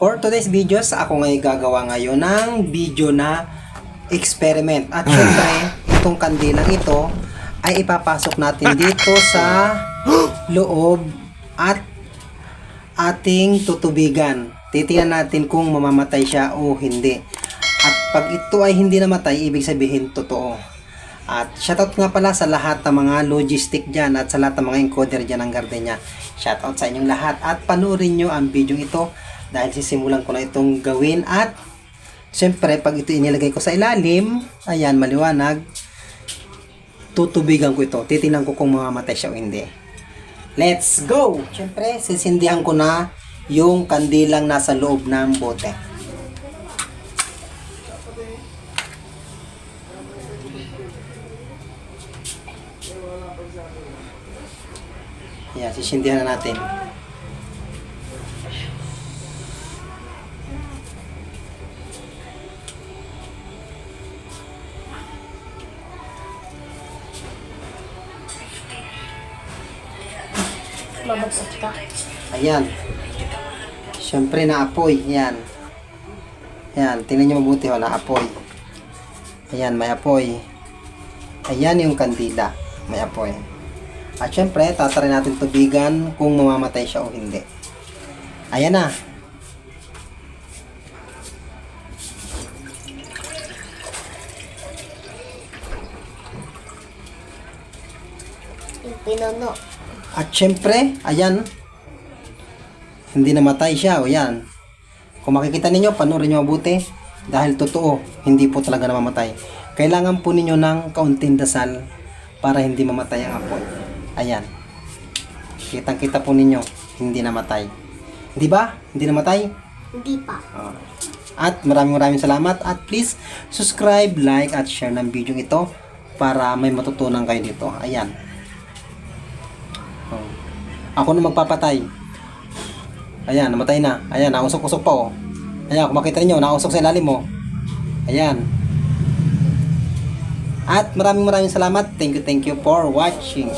For today's videos, ako ngayon gagawa ngayon ng video na experiment. At syempre, itong kandilang ito ay ipapasok natin dito sa loob at ating tutubigan. Titingnan natin kung mamamatay siya o hindi. At pag ito ay hindi namatay, ibig sabihin totoo. At shoutout nga pala sa lahat ng mga logistic dyan at sa lahat ng mga encoder dyan ng Gardenia. Shoutout sa inyong lahat at panoorin nyo ang video ito dahil sisimulan ko na itong gawin at syempre pag ito inilagay ko sa ilalim, ayan maliwanag, tutubigan ko ito. Titingnan ko kung mamamatay siya o hindi. Let's go! Syempre, sisindihan ko na yung kandilang nasa loob ng bote. Yan, sisindihan na natin. Babagsak ka. Ayan. Siyempre, naapoy. Yan. Yan, tingnan nyo mabuti ho, naapoy. Ayan, may apoy. Ayan yung kandila. May apoy. At syempre, tatarin natin tubigan kung mamamatay siya o hindi. Ayan na. Pinuno. At syempre, ayan. Hindi namatay siya. O yan. Kung makikita ninyo, panoorin nyo mabuti. Dahil totoo, hindi po talaga namamatay. Kailangan po ninyo ng kaunting dasal para hindi mamatay ang apoy. Ayan. Kitang kita po ninyo, hindi namatay. Di ba? Hindi namatay? Hindi pa. Ah. At maraming maraming salamat at please subscribe, like at share ng video ito para may matutunan kayo dito. Ayan. Oh. Ako na magpapatay. Ayan, namatay na. Ayan, nausok-usok pa oh. Ayan, kung makita niyo, nausok sa ilalim mo. Ayan. At maraming maraming salamat. Thank you, thank you for watching.